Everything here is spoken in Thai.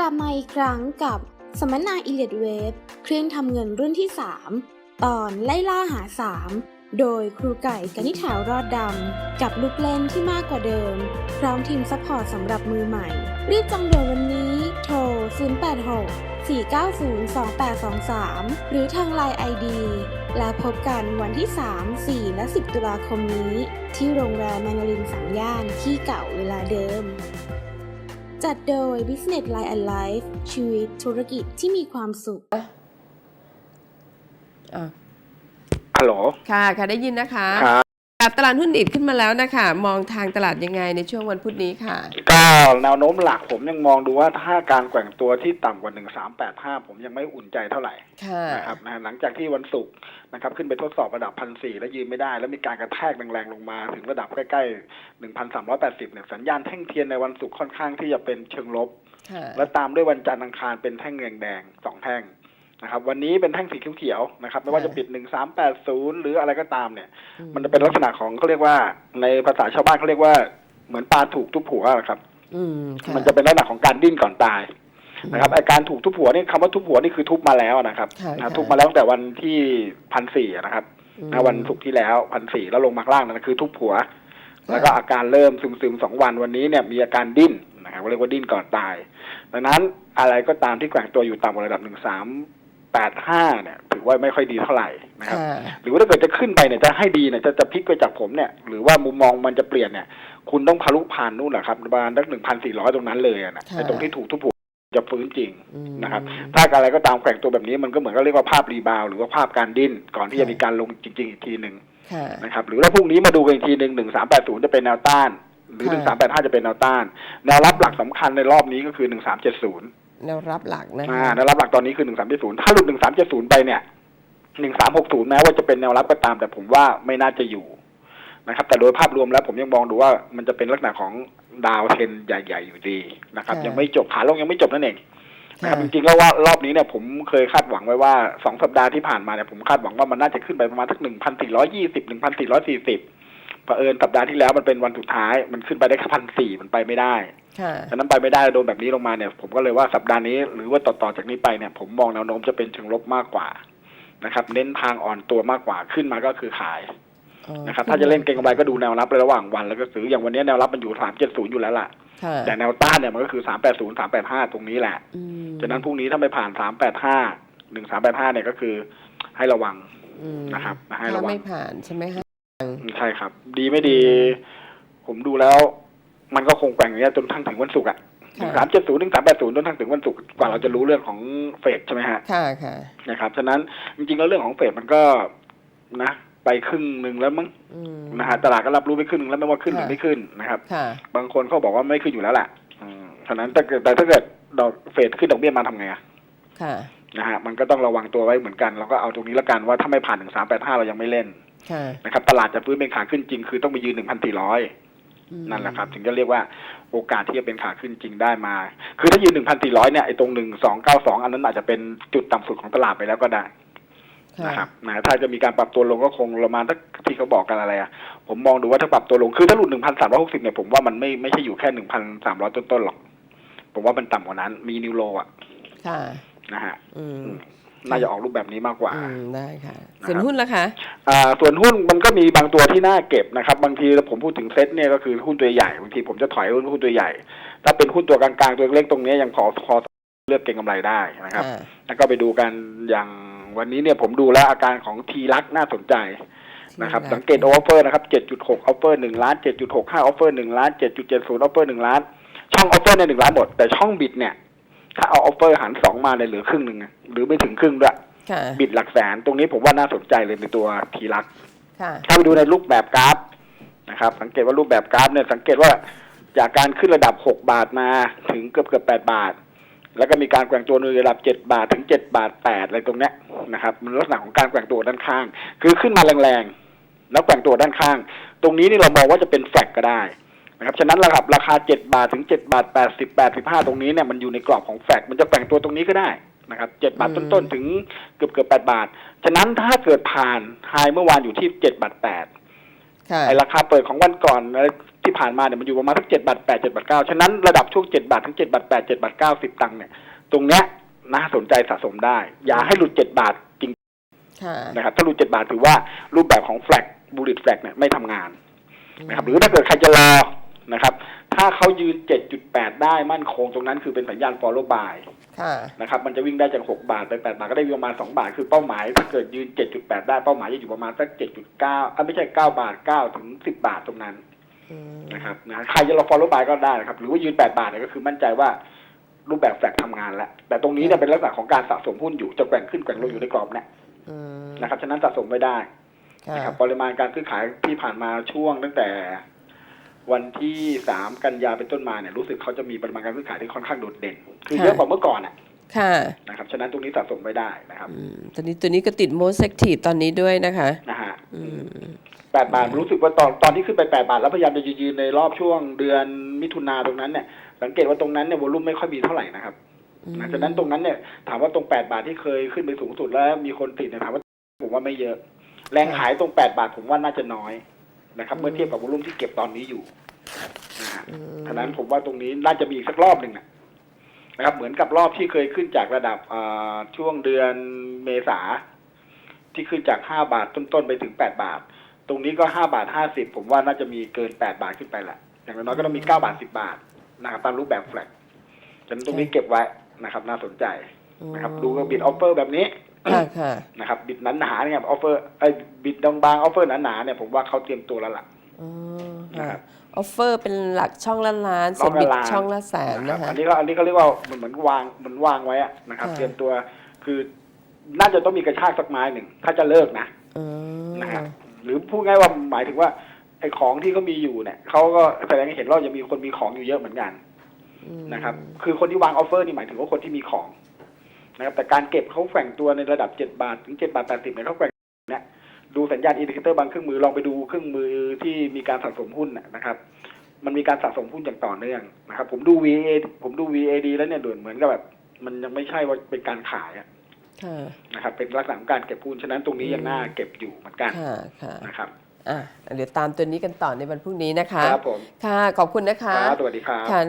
กลับมาอีกครั้งกับสัมมนา e l i t Wave เครื่องทำเงินรุ่นที่ 3 ตอนไล่ล่าหา 3 โดยครูไก่กนิษฐารอดดำ กับลูกเล่นที่มากกว่าเดิม พร้อมทีมซัพพอร์ตสำหรับมือใหม่ รีบจองด่วนวันนี้โทร 086 490 2823 หรือทางไลน์ ID และพบกันวันที่ 3 4 และ 10 ตุลาคมนี้ ที่โรงแรมแมนารินสามย่านที่เก่าเวลาเดิม จัดโดย Business Line and Life ชีวิตธุรกิจที่มีความสุขอะฮัลโหล ค่ะ ค่ะ ได้ยินนะคะ ครับ ค่ะตลาดหุ้นดิดขึ้นมาแล้วนะคะมองทางตลาดยังไงในช่วงวันพุธนี้ค่ะก็แนวโน้มหลักผมยังมองดูว่าถ้าการแกว่งตัวที่ต่ำกว่าหนึ่งสามแปดห้าผมยังไม่อุ่นใจเท่าไหร่ค่ะนะครับนะหลังจากที่วันศุกร์นะครับขึ้นไปทดสอบระดับพันสี่แล้วยืนไม่ได้ แล้วมีการกระแทกแรงๆลงมาถึงระดับใกล้ๆหนึ่งพันสามร้อยแปดสิบเนี่ยสัญญาณแท่งเทียนในวันศุกร์ค่อนข้างที่จะเป็นเชิงลบค่ะและตามด้วยวันจันทร์อังคารเป็นแท่งแดงๆสองแท่ง นะครับวันนี้เป็นแท่งสีเขียวๆนะครับไม่ว่าจะปิดหนึ่งสามแปดศูนย์หรืออะไรก็ตามเนี่ย มันจะเป็นลักษณะของเขาเรียกว่า ในภาษาชาวบ้านเขาเรียกว่าเหมือนปลาถูกทุบหัวนะครับอืมค่ะมันจะเป็นลักษณะของการดิ้นก่อนตายนะครับไอการถูกทุบหัวนี่คำว่าทุบหัวนี่คือทุบมาแล้วนะครับค่ะนะค่ะทุบมาแล้วตั้งแต่วันที่พันสี่นะครับอืมนะวันศุกร์ที่แล้วพันสี่แล้วลงมาข้างล่างนั่นคือทุบหัว แล้วก็อาการเริ่มซึมๆสองวันวันนี้เนี่ยมีอาการดิ้นนะครับเรียกว่าดิ้นก่อนตาย ดังนั้นอะไรก็ตามที่แกว่งตัวอยู่ต่ำกว่าระดับหนึ่งสาม แปดห้าเนี่ยถือว่าไม่ค่อยดีเท่าไหร่นะครับค่ะหรือว่าถ้าเกิดจะขึ้นไปเนี่ยจะให้ดีเนี่ยจะจะพลิกไปจากผมเนี่ยหรือว่ามุมมองมันจะเปลี่ยนเนี่ย คุณต้องทะลุผ่านนู่นแหละครับประมาณสักหนึ่งพันสี่ร้อยตรงนั้นเลยอะนะค่ะไอ้ตรงที่ถูกทุบหัวจะฟื้นจริงอืมนะครับ ถ้าอะไรก็ตามแกว่งตัวแบบนี้มันก็เหมือนก็เรียกว่าภาพรีบาวด์หรือว่าภาพการดิ้นก่อนที่ค่ะจะมีการลงจริง ๆ อีกทีหนึ่งค่ะนะครับหรือถ้าพรุ่งนี้มาดูกันอีกทีหนึ่งหนึ่งสามแปดศูนย์จะเป็นแนวต้าน หรือหค่ะนึ่งสามแปดห้าจะเป็นแนวต้าน แนวรับหลักสำคัญในรอบนี้ก็คือหนึ่งสามเจ็ดศูนย์ แนวรับหลักนะอ่าคะแนวรับหลักตอนนี้คือหนึ่งสามเจ็ดศูนย์ถ้าหลุดหนึ่งสามเจ็ดศูนย์ไปเนี่ยหนึ่งสามหกศูนย์แม้ว่าจะเป็นแนวรับก็ตาม แต่ผมว่าไม่น่าจะอยู่นะครับ แต่โดยภาพรวมแล้วผมยังมองดูว่ามันจะเป็นลักษณะของดาวเทรนใหญ่ ๆ อยู่ดีนะครับ ยังไม่จบขาลงยังไม่จบนั่นเองนะครับค่ะจริงๆแล้วว่ารอบนี้เนี่ยผมเคยคาดหวังไว้ว่าสองสัปดาห์ที่ผ่านมาเนี่ยผมคาดหวังว่ามันน่าจะขึ้นไปประมาณสักหนึ่งพันสี่ร้อยี่สิบหนึ่งพันสี่ร้อยสี่สิบ เผอิญสัปดาห์ที่แล้วมันเป็นวันสุดท้าย มันขึ้นไปได้แค่พันสี่มันไปไม่ได้ค่ะฉะนั้นไปไม่ได้โดนแบบนี้ลงมาเนี่ย ผมก็เลยว่าสัปดาห์นี้หรือว่าต่อๆจากนี้ไปเนี่ย ผมมองแนวโน้มจะเป็นเชิงลบมากกว่านะครับ เน้นทางอ่อนตัวมากกว่าขึ้นมาก็คือขายอ๋อนะครับ ถ้าจะเล่นเก็งกำไรก็ดูแนวรับระหว่างวันแล้วก็ซื้ออย่างวันนี้แนวรับมันอยู่สามเจ็ดศูนย์อยู่แล้วล่ะค่ะแต่แนวต้านเนี่ยมันก็คือสามแปดศูนย์สามแปดห้าตรงนี้แหละอืมฉะนั้นพรุ่งนี้ถ้าไม่ผ่านสามแปดห้าหนึ่งสามแปดห้าเนี่ยก็คือให้ระวังอืมนะครับให้ระถ้าวังไม่ผ่านใช่ไหมคะ ใช่ครับ ดีไม่ดี ผมดูแล้ว มันก็คงแกว่งอย่างเงี้ยจนทั้งถึงวันศุกร์อะหนึ่งสามเจ็ดศูนย์หนึ่งสามแปดศูนย์จนทั้งถึงวันศุกร์กว่าเราจะรู้เรื่องของเฟดใช่ไหมฮะค่ะค่ะนะครับฉะนั้นจริงๆแล้วเรื่องของเฟดมันก็นะไปครึ่งหนึ่งแล้วมั้งอืมนะฮะตลาดก็รับรู้ไปครึ่งหนึ่งแล้วไม่ว่าขึ้นหรือค่ะไม่ขึ้นนะครับค่ะบางคนเขาบอกว่าไม่ขึ้นอยู่แล้วแหละอืมฉะนั้นถ้าเกิดแต่ถ้าเกิดดอกเฟดขึ้นดอกเบี้ยมาทำไงอะค่ะนะฮะมันก็ต้องระวังตัวไว้เหมือนกันเราก็เอาตรงนี้ละกันว่าถ้าไม่ผ่านหนึ่งสามแปดห้าเรายังไม่เล่นค่ะ นะครับตลาดจะฟื้นเป็นขาขึ้นจริง คือต้องไปยืนหนึ่งพันสี่ร้อยอืมนั่นแหละครับ ถึงจะเรียกว่าโอกาสที่จะเป็นขาขึ้นจริงได้มา คือถ้ายืนหนึ่งพันสี่ร้อยเนี่ยไอ้ตรงหนึ่งสองเก้าสองอันนั้นอาจจะเป็นจุดต่ำสุดของตลาดไปแล้วก็ได้ค่ะนะครับนะถ้าจะมีการปรับตัวลงก็คงประมาณถ้าที่เขาบอกกันอะไรอะผมมองดูว่าถ้าปรับตัวลง คือถ้าหลุดหนึ่งพันสามร้อยหกสิบเนี่ยผมว่ามันไม่ไม่ใช่อยู่แค่หนึ่งพันสามร้อยต้นๆหรอก ผมว่ามันต่ำกว่านั้น มีนิวโลอะค่ะนะฮะอืมอืม น่าจะออกรูปแบบนี้มากกว่าอืมได้ค่ะนะครับส่วนหุ้นล่ะคะอ่าส่วนหุ้นมันก็มีบางตัวที่น่าเก็บนะครับ บางทีผมพูดถึงเซ็ตเนี่ยก็คือหุ้นตัวใหญ่บางทีผมจะถอยหุ้นหุ้นตัวใหญ่ ถ้าเป็นหุ้นตัวกลางๆตัวเล็กๆตรงนี้ยังพอพอเลือกเก็งกำไรได้นะครับค่ะแล้วก็ไปดูกันอย่างวันนี้เนี่ยผมดูแล้วอาการของทีลักน่าสนใจนะครับทีลักสังเกตโอเวอร์นะครับ 7.6ออฟเฟอร์1ล้าน 7.65ออฟเฟอร์1ล้าน 7.70ออฟเฟอร์1ล้าน ช่องออฟเฟอร์เนี่ย1ล้านหมด แต่ช่องบิดเนี่ย ถ้าเอาออฟเฟอร์หารสองมาเนี่ยเหลือครึ่งหนึ่งอะหรือไม่ถึงครึ่งด้วยค่ะบิดหลักแสนตรงนี้ผมว่าน่าสนใจเลยในตัวทีลักค่ะถ้าไปดูในรูปแบบกราฟนะครับ สังเกตว่ารูปแบบกราฟเนี่ยสังเกตว่าจากการขึ้นระดับ 6 บาทมาถึงเกือบเกือบ8บาท แล้วก็มีการแกว่งตัวในระดับ 7 บาทถึง 7 บาท 8 อะไรตรงเนี้ยนะครับมันลักษณะของการแกว่งตัวด้านข้าง คือขึ้นมาแรงๆ แล้วแกว่งตัวด้านข้าง ตรงนี้นี่เรามองว่าจะเป็นแฟกก็ได้ นะครับฉะนั้นระดับราคา 7 บาทถึง 7 บาท 80 85 ตรงนี้เนี่ยมันอยู่ในกรอบของแฟกมันจะแกว่งตัวตรงนี้ก็ได้นะครับ7บาทอืมต้นๆ ถึงเกือบเกือบ8บาท ฉะนั้นถ้าเกิดผ่านไฮเมื่อวานอยู่ที่7บาท8ค่ะไอราคาเปิดของวันก่อนที่ผ่านมาเนี่ยมันอยู่ประมาณสักเจ็ดบาทแปดเจ็ดบาทเก้าฉะนั้นระดับช่วงเจ็ดบาทถึงเจ็ดบาทแปดเจ็ดบาทเก้าสิบตังค์เนี่ยตรงเนี้ยน่าสนใจสะสมได้ อย่าให้หลุดเจ็ดบาทจริงค่ะนะครับถ้าหลุดเจ็ดบาทถือว่ารูปแบบของแฟลกบูริตแฟลกเนี่ยไม่ทำงานนะครับหรือถ้าเกิดใครจะรอ นะครับ ถ้าเขายืนเจ็ดจุดแปดได้มั่นคงตรงนั้นคือเป็นสัญญาณ follow buy ค่ะนะครับมันจะวิ่งได้จาก 6 บาทไป 8 บาทก็ได้ประมาณ 2 บาท คือเป้าหมาย ถ้าเกิดยืน 7.8 ได้เป้าหมายจะอยู่ประมาณสัก 7.9อะไม่ใช่ 9 บาท 9 ถึง 10 บาทตรงนั้นอืมนะครับนะใครจะรอ follow buy ก็ได้นะครับ หรือว่ายืน 8 บาทเนี่ยก็คือมั่นใจว่ารูปแบบแฟลกทำงานแล้ว แต่ตรงนี้เนี่ยเป็นลักษณะของการสะสมหุ้นอยู่จะแกว่งขึ้นแกว่งลงอยู่ในกรอบเนี่ยอืมนะครับฉะนั้นสะสมไม่ได้ค่ะนะครับปริมาณการซื้อขายที่ผ่านมาช่วงตั้งแต่ วันที่3กันยาเป็นต้นมาเนี่ยรู้สึกเขาจะมีปริมาณการซื้อขายที่ค่อนข้างโดดเด่น คือเยอะกว่าเมื่อก่อนอะค่ะนะครับฉะนั้นตรงนี้สะสมไม่ได้นะครับอืมตอนนี้ตัวนี้ก็ติดโมเซกทีตอนนี้ด้วยนะคะนะฮะอืมแปดบาทรู้สึกว่าตอนตอนที่ขึ้นไปแปดบาทแล้วพยายามจะยืนในรอบช่วงเดือนมิถุนาตรงนั้นเนี่ยสังเกตว่าตรงนั้นเนี่ยวอลุ่มไม่ค่อยมีเท่าไหร่นะครับนะฉะนั้นตรงนั้นเนี่ยถามว่าตรงแปดบาทที่เคยขึ้นไปสูงสุดแล้วมีคนติดเนี่ยถามว่าผมว่าไม่เยอะ แรงขายตรงแปดบาทผมว่าน่าจะน้อย นะครับ เมื่อเทียบกับวอลุ่มที่เก็บตอนนี้อยู่นะฮะอืมฉะนั้นผมว่าตรงนี้น่าจะมีอีกสักรอบหนึ่งนะนะครับ เหมือนกับรอบที่เคยขึ้นจากระดับอ่าช่วงเดือนเมษาที่ขึ้นจากห้าบาทต้นๆไปถึงแปดบาท ตรงนี้ก็ห้าบาทห้าสิบผมว่าน่าจะมีเกินแปดบาทขึ้นไปแหละอย่างน้อยๆก็ต้องมีเก้าบาทสิบาทนะครับตามรูปแบบแฟลกฉะนั้นตรงนี้เก็บไว้นะครับ น่าสนใจนะครับ ดูกับบิดออฟเฟอร์แบบนี้ค่ะค่ะ นะครับบิดหนาๆเนี่ยออฟเฟอร์ไอ้บิดบางๆออฟเฟอร์หนาๆเนี่ยผมว่าเขาเตรียมตัวแล้วล่ะอ๋อนะค่ะครับออฟเฟอร์เป็นหลักช่องละล้านช่ส่อวงนละบิดล้านช่องละแสนนะนะครัคะบอันนี้ก็อันนี้ก็เรียกว่าเหมือนเหมือนวางเหมือนวางไว้อะนะครับค่ะเตรียมตัวคือน่าจะต้องมีกระชากสักไม้หนึ่งถ้าจะเลิกนะอืมนะครับหรือพูดง่ายว่าหมายถึงว่าไอ้ของที่เขามีอยู่เนี่ยเขาก็แสดงให้เห็นว่ายังมีคนมีของอยู่เยอะเหมือนกันอืมนะครับ คือคนที่วางออฟเฟอร์นี่หมายถึงว่าคนที่มีของ นะครับแต่การเก็บเขาแฝงตัวในระดับเจ็ดบาท ถึงเจ็ดบาทแปดสิบเนี่ยเขาแฝงเนี่ยดูสัญญาณอินดิเคเตอร์บางเครื่องมือลองไปดูเครื่องมือที่มีการสะสมหุ้นน่ะนะครับ มันมีการสะสมหุ้นอย่างต่อเนื่องนะครับ ผมดู VA ผมดู VAD แล้วเนี่ยดูเหมือนกับแบบมันยังไม่ใช่ว่าเป็นการขายอะค่ะนะครับเป็นลักษณะของการเก็บหุ้นฉะนั้นตรงนี้ยังน่าเก็บอยู่เหมือนกันค่ะค่ะนะครับอะเดี๋ยวตามตัวนี้กันต่อในวันพรุ่งนี้นะคะ ครับผม ค่ะ ขอบคุณนะคะครับสวัสดีครับค่ะ